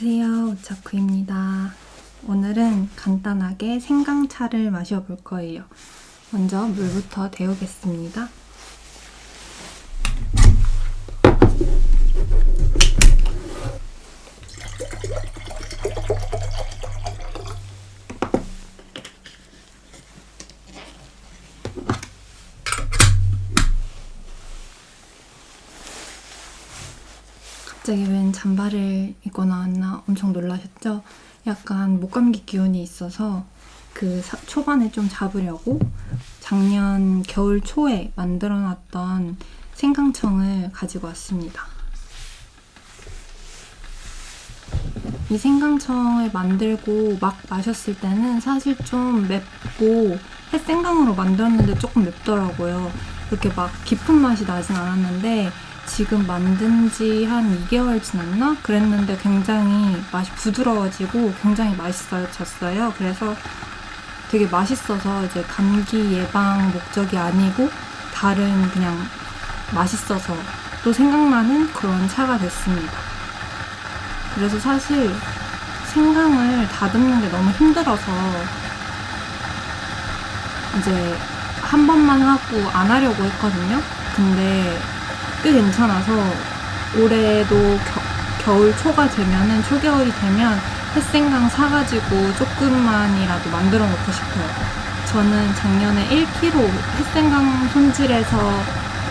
안녕하세요. 우차쿠입니다. 오늘은 간단하게 생강차를 마셔볼 거예요. 먼저 물부터 데우겠습니다. 갑자기 웬 잠바를 입고 나왔나 엄청 놀라셨죠? 약간 목감기 기운이 있어서 그 사- 초반에 좀 잡으려고 작년 겨울 초에 만들어 놨던 생강청을 가지고 왔습니다. 이 생강청을 만들고 막 마셨을 때는 사실 좀 맵고 햇생강으로 만들었는데 조금 맵더라고요. 그렇게 막 깊은 맛이 나진 않았는데 지금 만든 지 한 2개월 지났나? 그랬는데 굉장히 맛이 부드러워지고 굉장히 맛있어졌어요. 그래서 되게 맛있어서 이제 감기 예방 목적이 아니고 다른 그냥 맛있어서 또 생각나는 그런 차가 됐습니다. 그래서 사실 생강을 다듬는 게 너무 힘들어서 이제 한 번만 하고 안 하려고 했거든요. 근데 꽤 괜찮아서 올해도 겨, 겨울 초가 되면은 초겨울이 되면 햇생강 사가지고 조금만이라도 만들어 놓고 싶어요. 저는 작년에 1kg 햇생강 손질해서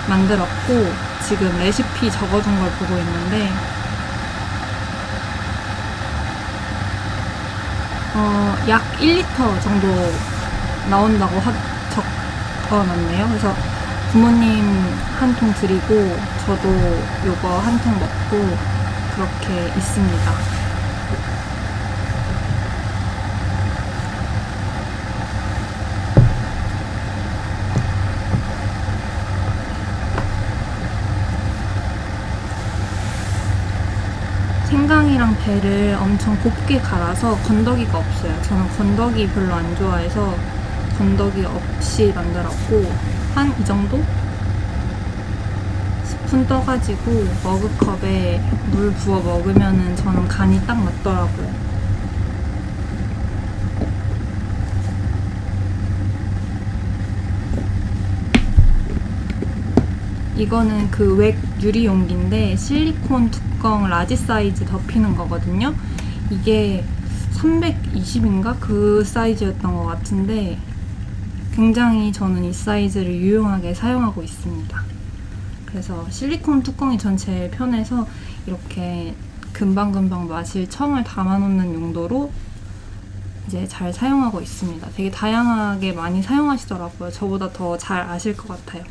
만들었고 지금 레시피 적어둔 걸 보고 있는데 어, 약 1리터 정도 나온다고 하, 적어놨네요. 그래서 부모님 한 통 드리고 저도 요거 한 통 먹고 그렇게 있습니다. 생강이랑 배를 엄청 곱게 갈아서 건더기가 없어요. 저는 건더기 별로 안 좋아해서 건더기 없이 만들었고 한 이 정도? 스푼 떠가지고 머그컵에 물 부어 먹으면은 저는 간이 딱 맞더라고요. 이거는 그 웩 유리 용기인데 실리콘 뚜껑 라지 사이즈 덮이는 거거든요. 이게 320인가 그 사이즈였던 것 같은데 굉장히 저는 이 사이즈를 유용하게 사용하고 있습니다. 그래서 실리콘 뚜껑이 전 제일 편해서 이렇게 금방금방 마실 청을 담아놓는 용도로 이제 잘 사용하고 있습니다. 되게 다양하게 많이 사용하시더라고요. 저보다 더 잘 아실 것 같아요.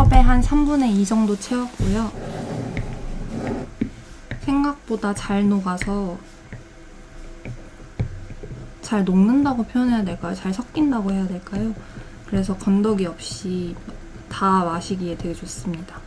컵에 한 3분의 2 정도 채웠고요. 생각보다 잘 녹아서 잘 녹는다고 표현해야 될까요? 잘 섞인다고 해야 될까요? 그래서 건더기 없이 다 마시기에 되게 좋습니다.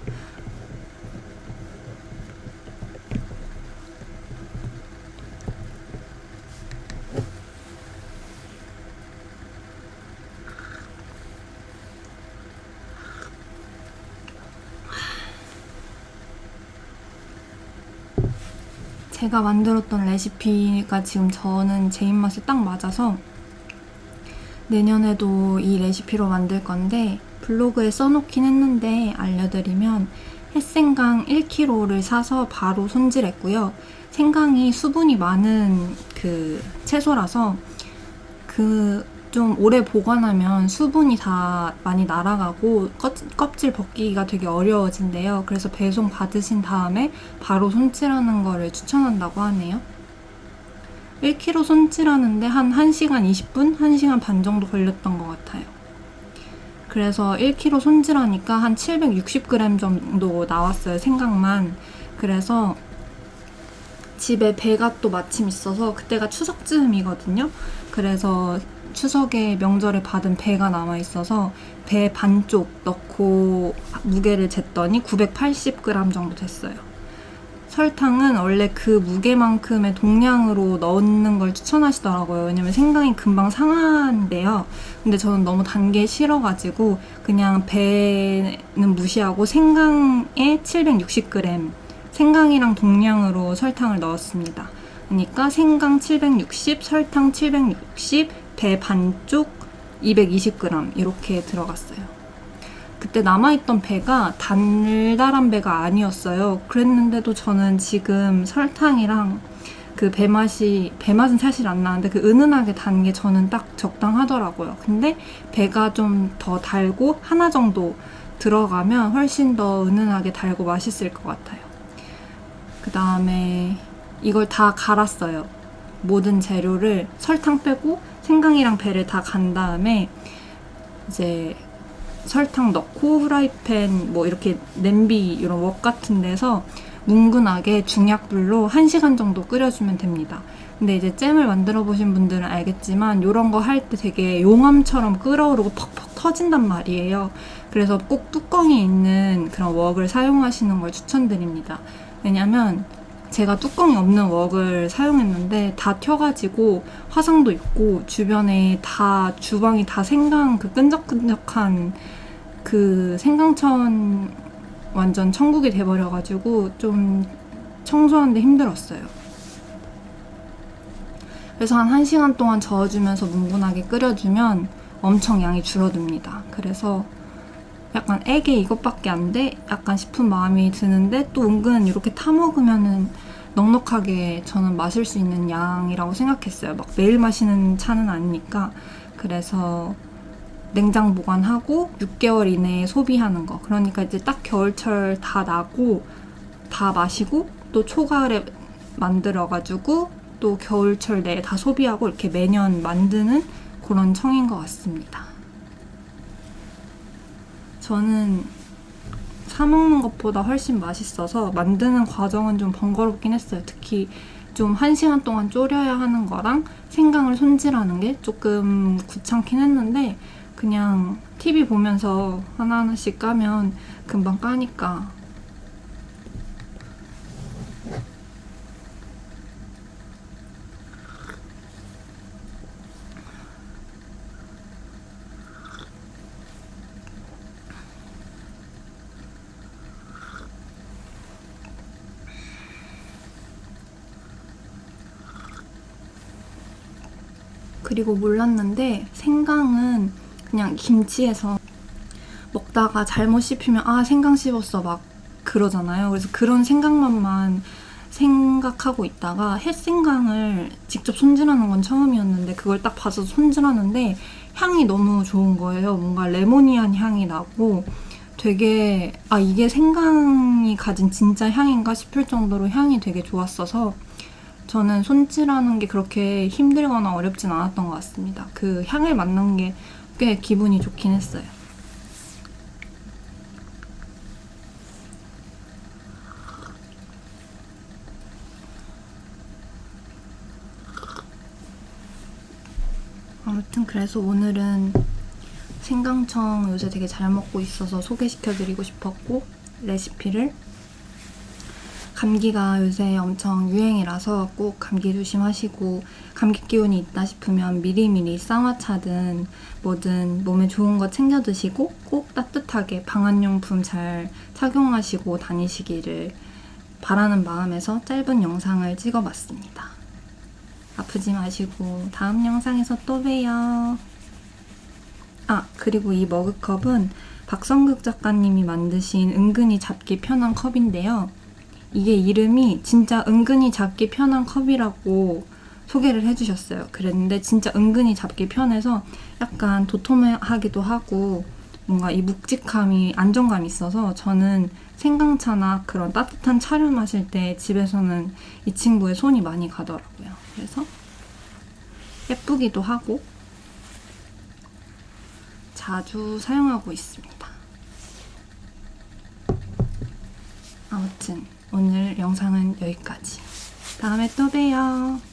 제가 만들었던 레시피가 지금 저는 제 입맛에 딱 맞아서 내년에도 이 레시피로 만들 건데 블로그에 써놓긴 했는데 알려드리면 햇생강 1kg를 사서 바로 손질했고요. 생강이 수분이 많은 그 채소라서 그 좀 오래 보관하면 수분이 다 많이 날아가고 껍- 껍질 벗기기가 되게 어려워진대요. 그래서 배송 받으신 다음에 바로 손질하는 거를 추천한다고 하네요. 1kg 손질하는데 한 1시간 20분? 1시간 반 정도 걸렸던 것 같아요. 그래서 1kg 손질하니까 한 760g 정도 나왔어요, 생강만. 그래서 집에 배가 또 마침 있어서 그때가 추석쯤이거든요. 그래서 추석에 명절에 받은 배가 남아 있어서 배 반쪽 넣고 무게를 쟀더니 980g 정도 됐어요. 설탕은 원래 그 무게만큼의 동량으로 넣는 걸 추천하시더라고요. 왜냐면 생강이 금방 상한대요. 근데 저는 너무 단 게 싫어가지고 그냥 배는 무시하고 생강에 760g, 생강이랑 동량으로 설탕을 넣었습니다. 그러니까 생강 760, 설탕 760, 배 반쪽 220g 이렇게 들어갔어요. 그때 남아있던 배가 달달한 배가 아니었어요. 그랬는데도 저는 지금 설탕이랑 그 배 맛이, 배 맛은 사실 안 나는데 그 은은하게 단 게 저는 딱 적당하더라고요. 근데 배가 좀 더 달고 하나 정도 들어가면 훨씬 더 은은하게 달고 맛있을 것 같아요. 그 다음에 이걸 다 갈았어요. 모든 재료를 설탕 빼고 생강이랑 배를 다 간 다음에 이제 설탕 넣고 후라이팬 뭐 이렇게 냄비 이런 웍 같은 데서 뭉근하게 중약불로 1시간 정도 끓여주면 됩니다. 근데 이제 잼을 만들어 보신 분들은 알겠지만 이런 거 할 때 되게 용암처럼 끓어오르고 퍽퍽 터진단 말이에요. 그래서 꼭 뚜껑이 있는 그런 웍을 사용하시는 걸 추천드립니다. 왜냐면 제가 뚜껑이 없는 웍을 사용했는데 다 튀어가지고 화상도 있고 주변에 다 주방이 다 생강 그 끈적끈적한 그 생강천 완전 천국이 돼버려가지고 좀 청소하는데 힘들었어요. 그래서 한 1시간 동안 저어주면서 뭉근하게 끓여주면 엄청 양이 줄어듭니다. 그래서 약간 애게 이것밖에 안 돼? 약간 싶은 마음이 드는데 또 은근 이렇게 타먹으면은 넉넉하게 저는 마실 수 있는 양이라고 생각했어요. 막 매일 마시는 차는 아니니까. 그래서 냉장 보관하고 6개월 이내에 소비하는 거. 그러니까 이제 딱 겨울철 다 나고 다 마시고 또 초가을에 만들어가지고 또 겨울철 내에 다 소비하고 이렇게 매년 만드는 그런 청인 것 같습니다. 저는 사 먹는 것보다 훨씬 맛있어서 만드는 과정은 좀 번거롭긴 했어요. 특히 좀 한 시간 동안 졸여야 하는 거랑 생강을 손질하는 게 조금 귀찮긴 했는데 그냥 TV 보면서 하나하나씩 까면 금방 까니까 그리고 몰랐는데 생강은 그냥 김치에서 먹다가 잘못 씹히면 아 생강 씹었어 막 그러잖아요. 그래서 그런 생각만만 생각하고 있다가 햇생강을 직접 손질하는 건 처음이었는데 그걸 딱 봐서 손질하는데 향이 너무 좋은 거예요. 뭔가 레모니한 향이 나고 되게 아 이게 생강이 가진 진짜 향인가 싶을 정도로 향이 되게 좋았어서 저는 손질하는 게 그렇게 힘들거나 어렵진 않았던 것 같습니다. 그 향을 맡는 게 꽤 기분이 좋긴 했어요. 아무튼 그래서 오늘은 생강청 요새 되게 잘 먹고 있어서 소개시켜드리고 싶었고 레시피를 감기가 요새 엄청 유행이라서 꼭 감기 조심하시고 감기 기운이 있다 싶으면 미리미리 쌍화차든 뭐든 몸에 좋은 거 챙겨 드시고 꼭 따뜻하게 방한용품 잘 착용하시고 다니시기를 바라는 마음에서 짧은 영상을 찍어봤습니다. 아프지 마시고 다음 영상에서 또 봬요. 아, 그리고 이 머그컵은 박성극 작가님이 만드신 은근히 잡기 편한 컵인데요. 이게 이름이 진짜 은근히 잡기 편한 컵이라고 소개를 해주셨어요. 그랬는데 진짜 은근히 잡기 편해서 약간 도톰하기도 하고 뭔가 이 묵직함이 안정감이 있어서 저는 생강차나 그런 따뜻한 차를 마실 때 집에서는 이 친구의 손이 많이 가더라고요. 그래서 예쁘기도 하고 자주 사용하고 있습니다. 아무튼 오늘 영상은 여기까지. 다음에 또 봬요.